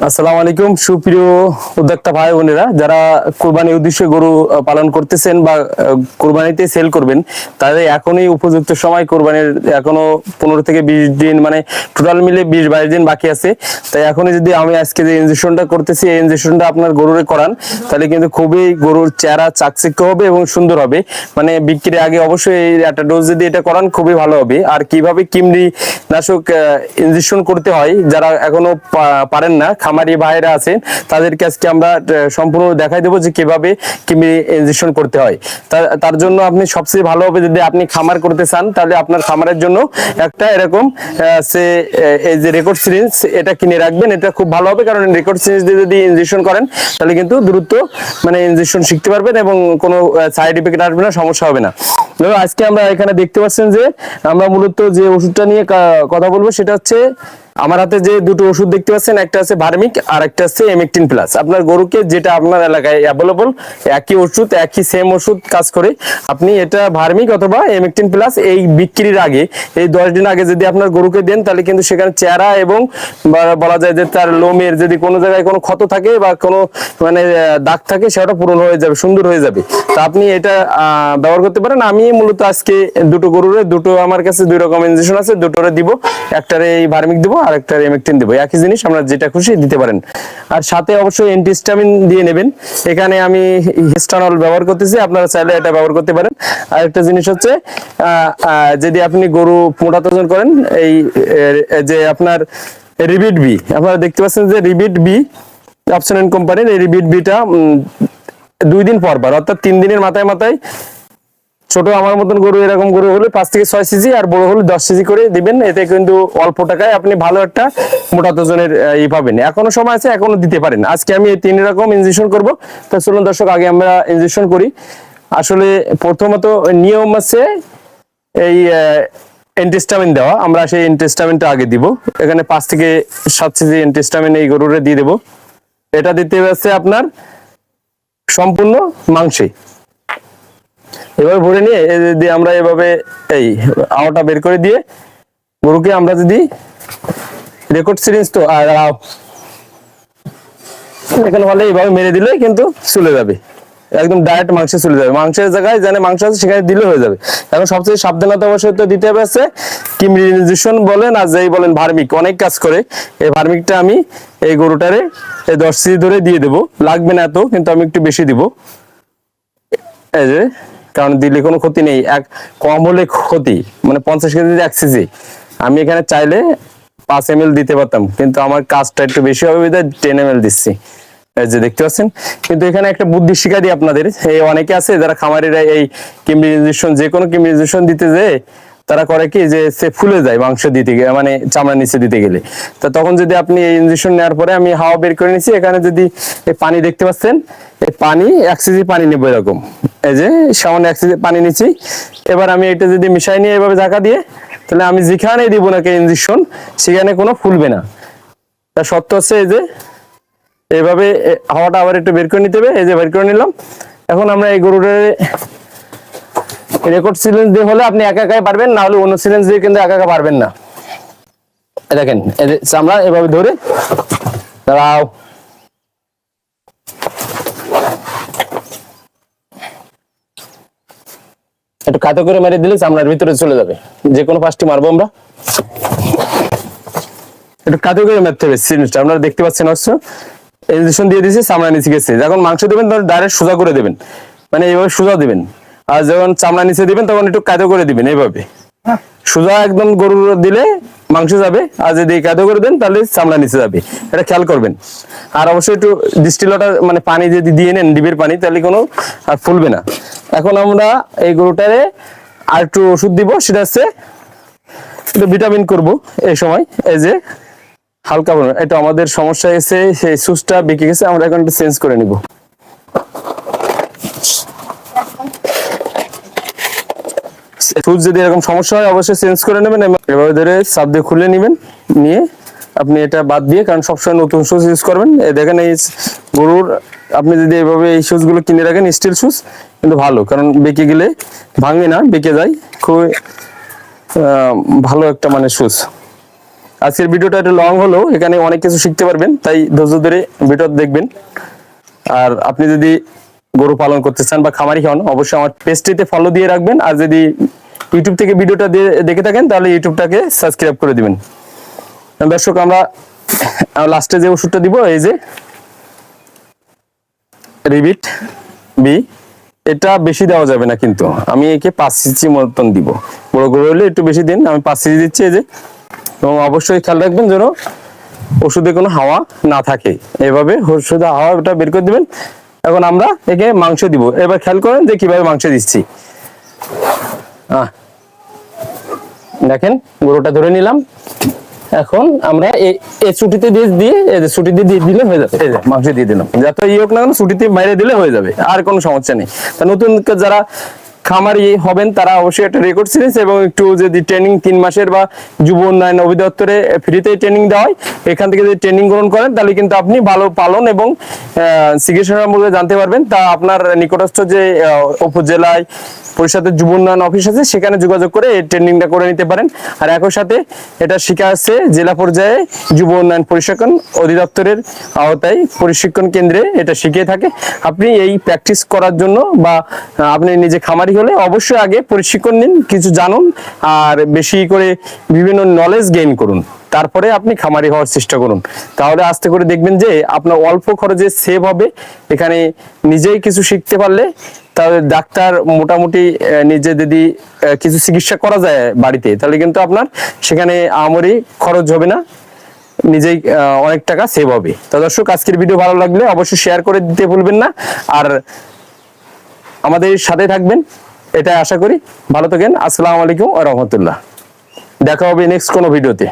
আসসালামু আলাইকুম, সুপ্রিয় উদ্যোক্তা ভাই বোনেরা, যারা কোরবানির উদ্দেশ্যে গরু পালন করতেছেন বা কোরবানিতে সেল করবেন, তাদের এখনই উপযুক্ত সময় কোরবানির, এখনও পনেরো থেকে বিশ দিন মানে টোটাল মিলে বিশ বাইশ দিন বাকি আছে। তাই এখনই যদি আমি আজকে যে ইনজেকশনটা করতেছি, এই ইনজেকশনটা আপনার গরুরে করান, তাহলে কিন্তু খুবই গরুর চেহারা চাকচিক্য হবে এবং সুন্দর হবে। মানে বিক্রির আগে অবশ্যই একটা ডোজ যদি এটা করান, খুবই ভালো হবে। আর কীভাবে কিমরি নাশক ইনজেকশন করতে হয়, যারা এখনও পারেন না খামারি ভাইরা আছেন, তাদেরকে আজকে আমরা সম্পূর্ণ দেখাই দেবো যে কীভাবে কিমরি ইনজেকশন করতে হয়। তার জন্য আপনি সবচেয়ে ভালো হবে যদি আপনি খামার করতে চান, তাহলে আপনার খামারের জন্য একটা এরকম সে এই যে রেকর্ড সিরিঞ্জ এটা কিনে রাখবেন, এটা খুব ভালো হবে। কারণ রেকর্ড সিরিঞ্জ দিয়ে যদি ইনজেকশন করেন, তাহলে কিন্তু দ্রুত মানে ইনজেকশন শিখতে পারবেন এবং কোনো সাইড ইফেক্ট আসবে না, সমস্যা হবে না। আজকে আমরা এখানে দেখতে পাচ্ছেন যে আমরা মূলত যে ওষুধটা নিয়ে কথা বলব সেটা হচ্ছে আমার হাতে যে দুটো ওষুধ দেখতে পাচ্ছেন, একটা আছে ভার্মিক আর একটা আছে এমেকটিন প্লাস আপনার গরুকে যেটা আপনার এলাকায় অ্যাভেলেবল একই ওষুধ, একই সেম ওষুধ কাজ করে, আপনি এটা ভার্মিক অথবা এমেকটিন প্লাস এই বিক্রির আগে, এই দশ দিন আগে যদি আপনার গরুকে দেন, তাহলে কিন্তু সেখানে চেহারা এবং বলা যায় যে তার লোমের যদি কোনো জায়গায় কোনো ক্ষত থাকে বা কোনো মানে দাগ থাকে, সেটা পূরণ হয়ে যাবে, সুন্দর হয়ে যাবে। তা আপনি এটা ব্যবহার করতে পারেন। আমি মূলত আজকে দুটো গরুরে, দুটো আমার কাছে দুই রকম ইনজেকশন আছে, দুটোরে দিব, একটারে এই ভার্মিক দিব আর একটারে এমেকটিন দিব। একই জিনিস আমরা যেটা খুশি দিতে পারেন। আর সাথে অবশ্যই অ্যান্টিস্টামিন দিয়ে নেবেন। এখানে আমি হিস্টানল ব্যবহার করতেছি, আপনারা চাইলে এটা ব্যবহার করতে পারেন। আর একটা জিনিস হচ্ছে যদি আপনি গরু মোটা ওজন করেন, এই যে আপনার রিবিট বি আপনারা দেখতে পাচ্ছেন যে রিবিট বি অপশন কোম্পানির এই রিবিট বিটা দুই দিন পর পর, অর্থাৎ তিন দিনের মাথায় মাথায় ছোট আমার মতন গরু এরকম গরু হলে পাঁচ থেকে ছয় সিজি আর বড় হলে দশ সিজি করে দিবেন। এতে কিন্তু অল্প টাকায় আপনি ভালো একটা মোটা ওজনের আহ, ই পাবেন। এখনও সময় আছে এখনও দিতে পারেন। আজকে আমি তিন রকম ইনজেকশন করব। তো চলুন দর্শক আগে আমরা ইনজেকশন করি। আসলে প্রথমত নিয়ম আছে এই এন্টিস্টামিন দেওয়া। আমরা সেই এন্টিস্টামিনটা আগে দিব। এখানে পাঁচ থেকে সাত সিজি এন্টিস্টামিন এই গরুরে দিয়ে দেব। এটা দিতে হচ্ছে আপনার সম্পূর্ণ মাংসে। এবার ভরে নিয়ে এই যে দিয়ে আমরা এভাবে এই আওয়াটা বের করে দিয়ে গরুকে আমরা যদি রেকর্ড সিরিজ তো, আর এখানে হলে এইভাবে মেরে দিলে কিন্তু চলে যাবে। একদম ডাইরেক্ট মাংসে চলে যাবে। মাংসের জায়গায় জানে মাংস আছে সেখানে দিলে হয়ে যাবে। এখন সবচেয়ে সাবধানতা অবশ্যই তো দিতে হবে আছে কিমরিনাইজেশন বলেন আর যেই বলেন ভার্মিক। অনেক কাজ করে। এই ভার্মিকটা আমি এই গরুটারে এই দশ সিজি ধরে দিয়ে দেবো। লাগবে না এত, কিন্তু আমি একটু বেশি দিব। এই যে কারণ দিলে কোনো ক্ষতি নেই। এক কম হলে ক্ষতি মানে পঞ্চাশ কেজি এক সিজি আমি এখানে চাইলে পাঁচ এম দিতে পারতাম, কিন্তু আমার কাজটা একটু বেশি হবে বিধায় টেন এম দিচ্ছি। যে দেখতে পাচ্ছেন? কিন্তু এখানে একটা বুদ্ধি শিখা দিই আপনাদের। এই অনেকে আছে, যারা খামারিরা এই কিমরিনাইজেশন যে কোনো কিমরিনাইজেশন দিতে যেয়ে তারা করে কি যে সে ফুলে যায় মাংস দিতে গেলে মানে চামড়া নিচে দিতে গেলে। তো তখন যদি আপনি এই ইঞ্জেকশন নেওয়ার পরে আমি হাওয়া বের করে নিচ্ছি, এখানে যদি এই পানি দেখতে পাচ্ছেন, এই পানি, এক সিজি পানি নেব এরকম। এই যে সামান্য এক পানি নিচ্ছি। এবার আমি এটা যদি মিশাই নিয়ে এভাবে ঢাকা দিয়ে, তাহলে আমি যেখানে দিব নাকি ইঞ্জেকশন সেখানে কোনো ফুলবে না। তা সত্য হচ্ছে এই যে, এইভাবে হাওয়াটা আবার একটু বের করে নিতে হবে। এই যে বের করে নিলাম। এখন আমরা এই গরুটার রেকর্ড সিলেন্স দিয়ে হলে আপনি একা একাই পারবেন, না হলে অন্য সিলেন্স দিয়ে কিন্তু একা একা পারবেন না। দেখেন চামড়া এভাবে ধরে, দাঁড়াও। কাতো করে মেরে দিলে চামড়ার ভিতরে চলে যাবে। যে কোনো পাঁচটি মারবো আমরা। একটু কাতো করে মারতে হবে সিরিঞ্জটা আপনারা দেখতে পাচ্ছেন, অবশ্য ইঞ্জেকশন দিয়ে দিয়েছে, চামড়া নিচে গেছে। যখন মাংস দেবেন, তখন ডাইরেক্ট সোজা করে দেবেন। মানে এইভাবে সোজা দিবেন। আর যখন চামড়া নিচে দিবেন, তখন একটু কাদো করে দিবেন এইভাবে। সোজা একদম গরুর দিলে মাংস যাবে। আর যদি কাদো করে দেন, তাহলে চামড়া নিচে যাবে। এটা খেয়াল করবেন। আর অবশ্যই একটু ডিস্টিলটা মানে পানি যদি দিয়ে নেন ডিবের পানি, তাহলে কোনো আর ফুলবে না। এখন আমরা এই গরুটারে আর একটু ওষুধ দিব, সেটা হচ্ছে একটু ভিটামিন করব এই সময়। এই যে হালকা পরিমাণ, এটা আমাদের সমস্যা এসে সেই সুসটা বেঁকে গেছে, আমরা এখন একটু চেঞ্জ করে নিব। সুচ যদি এরকম সমস্যা হয়, অবশ্যই চেঞ্জ করে নেবেন এভাবে ধরে চাপ দিয়ে খুলে নেবেন, নিয়ে আপনি এটা বাদ দিয়ে, কারণ সবসময় নতুন শুজ ইউজ করবেন। দেখেন এই গরুর, আপনি যদি এভাবে এই শুজগুলো কিনে রাখেন স্টিল শুজ কিন্তু ভালো, কারণ বেঁকে গেলে ভাঙে না, বেঁকে যায়। খুবই ভালো একটা মানে শুজ আজকের ভিডিওটা একটু লং হলো, এখানে অনেক কিছু শিখতে পারবেন, তাই ধৈর্য ধরে ভিডিও দেখবেন। আর আপনি যদি গরু পালন করতে চান বা খামারি হন, অবশ্যই আমার পেজটিতে ফলো দিয়ে রাখবেন। আর যদি ইউটিউব থেকে ভিডিওটা দিয়ে- দেখে থাকেন, তাহলে ইউটিউবটাকে সাবস্ক্রাইব করে দিবেন। দর্শক, আমরা লাস্টে যে ওষুধটা দিব, এই যে রিবিট বি এটা বেশি দেওয়া যাবে না কিন্তু। আমি একে পাঁচ সিচি মতন দিব। বড় গরু হলে একটু বেশি দিন, আমি পাঁচ সিচি দিচ্ছি এই যে। এবং অবশ্যই খেয়াল রাখবেন যেন ওষুধে কোনো হাওয়া না থাকে। এভাবে ওষুধে হাওয়াটা বের করে দিবেন। এখন আমরা একে মাংস দিব। এবার খেয়াল করেন যে কীভাবে মাংস দিচ্ছি। দেখেন, গরুটা ধরে নিলাম। এখন আমরা এই ছুটিতে দিয়ে দিয়ে ছুটিতে দিয়ে দিলে হয়ে যাবে। মাংস দিয়ে দিলাম। যত ইয়ে হোক না ছুটিতে বাইরে দিলে হয়ে যাবে। আর কোনো সমস্যা নেই। তা নতুন যারা খামারি হবেন, তারা অবশ্যই একটা রেকর্ড সিরিজ এবং একটু যদি ট্রেনিং তিন মাসের বা যুব উন্নয়ন অধিদপ্তরে ফ্রিতে ট্রেনিং দেওয়া হয়, এখান থেকে যদি ট্রেনিং গ্রহণ করেন, তাহলে কিন্তু আপনি ভালো পালন এবং চিকিৎসা সম্পর্কে জানতে পারবেন। তা আপনার নিকটস্থ যে উপজেলায় পরিষদের যুব উন্নয়ন অফিস আছে, সেখানে যোগাযোগ করে এই ট্রেনিংটা করে নিতে পারেন। আর একই সাথে এটা শিখা আছে, জেলা পর্যায়ে যুব উন্নয়ন প্রশিক্ষণ অধিদপ্তরের আওতায় প্রশিক্ষণ কেন্দ্রে এটা শিখিয়ে থাকে। আপনি এই প্র্যাকটিস করার জন্য বা আপনি নিজে খামারি হলে অবশ্যই আগে প্রশিক্ষণ নিন, কিছু জানুন, আর বেশি করে বিভিন্ন নলেজ গেইন করুন। তারপরে আপনি খামারি হওয়ার চেষ্টা করুন। তাহলে আস্তে করে দেখবেন যে আপনার অল্প খরচে সেভ হবে। এখানে নিজেই কিছু শিখতে পারলে তাহলে ডাক্তার মোটামুটি নিজে যদি কিছু চিকিৎসা করা যায় বাড়িতে, তাহলে কিন্তু আপনার সেখানে আমরি খরচ হবে না। নিজেই অনেক টাকা সেভ হবে। তো দর্শক, আজকের ভিডিও ভালো লাগলে অবশ্যই শেয়ার করে দিতে ভুলবেন না। আর আমাদের সাথে থাকবেন এটা আশা করি। ভালো থাকেন, আসসালামু আলাইকুম রহমতুল্লাহ। দেখা হবে নেক্সট কোনো ভিডিওতে।